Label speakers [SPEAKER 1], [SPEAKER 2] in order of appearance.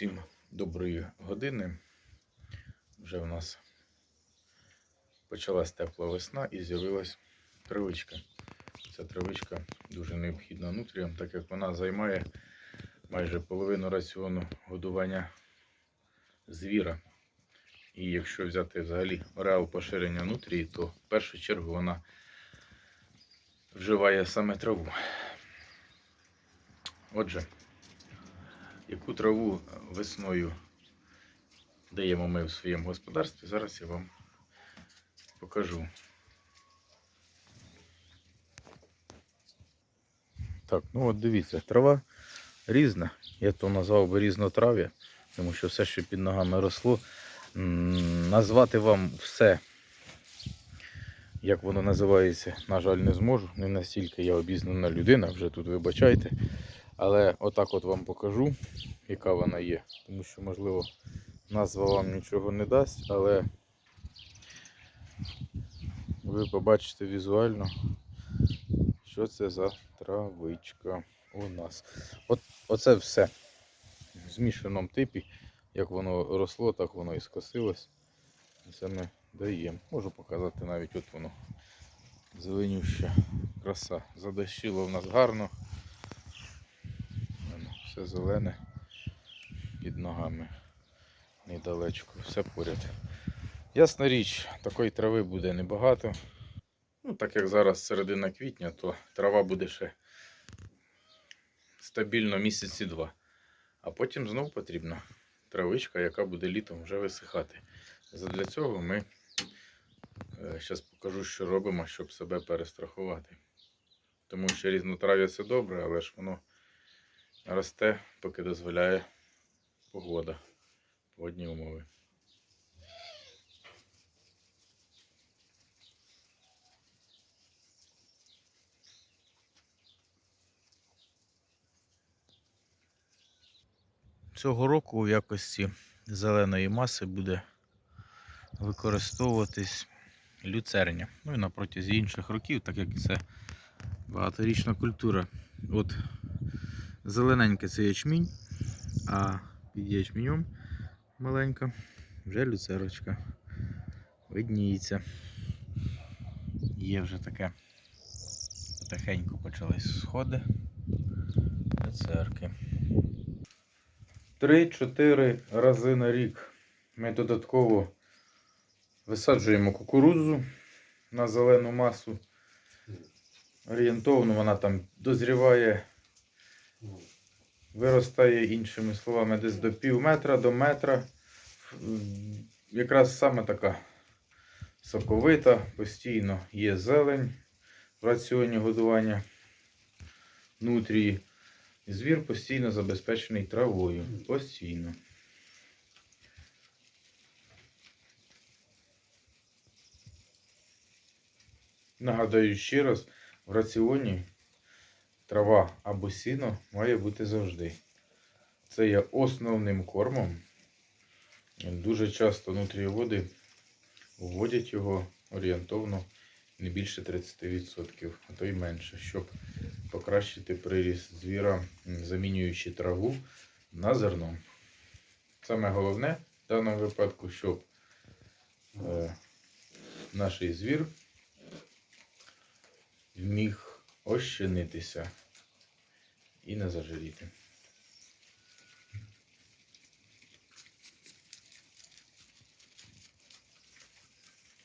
[SPEAKER 1] Всім доброї години. Вже в нас почалась тепла весна і з'явилась травичка. Ця травичка дуже необхідна нутріям, так як вона займає майже половину раціону годування звіра. І якщо взяти взагалі реал поширення нутрії, то в першу чергу вона вживає саме траву. Отже, яку траву весною даємо ми в своєму господарстві, зараз я вам покажу. Так, ну от дивіться, трава різна. Я то назвав би різнотрав'я, тому що все, що під ногами росло, назвати вам все, як воно називається, на жаль, не зможу. Не настільки я обізнана людина, вже тут вибачайте. Але отак от вам покажу, яка вона є. Тому що, можливо, назва вам нічого не дасть, але ви побачите візуально, що це за травичка у нас. От, оце все в змішаному типі. Як воно росло, так воно і скосилось. Це ми даємо. Можу показати навіть от воно. Зеленюща краса. Задощило в нас гарно. Все зелене під ногами. Недалечко, все поряд. Ясна річ, такої трави буде небагато. Ну, так як зараз середина квітня, то трава буде ще стабільно місяці два. А потім знов потрібна травичка, яка буде літом вже висихати. Для цього ми зараз покажу, що робимо, щоб себе перестрахувати. Тому що різнотрав'я це добре, але ж воно росте, поки дозволяє погода, погодні умови. Цього року у якості зеленої маси буде використовуватись люцерня. Ну і на протязі інших років, так як це багаторічна культура. От зелененьке це ячмінь, а під ячменем маленька вже люцерочка. Видніється. Є вже таке. Потихеньку почались сходи люцерки. 3-4 рази на рік ми додатково висаджуємо кукурудзу на зелену масу. Орієнтовно вона там дозріває, виростає іншими словами десь до пів метра до метра. Якраз саме така соковита, постійно є зелень в раціоні годування нутрії. Звір постійно забезпечений травою. Постійно. Нагадаю ще раз, в раціоні трава або сіно має бути завжди. Це є основним кормом. Дуже часто нутрієводи вводять його орієнтовно не більше 30%, а то й менше, щоб покращити приріст звіра, замінюючи траву на зерно. Саме головне в даному випадку, щоб е, наш звір міг ощенитися і не зажиріти.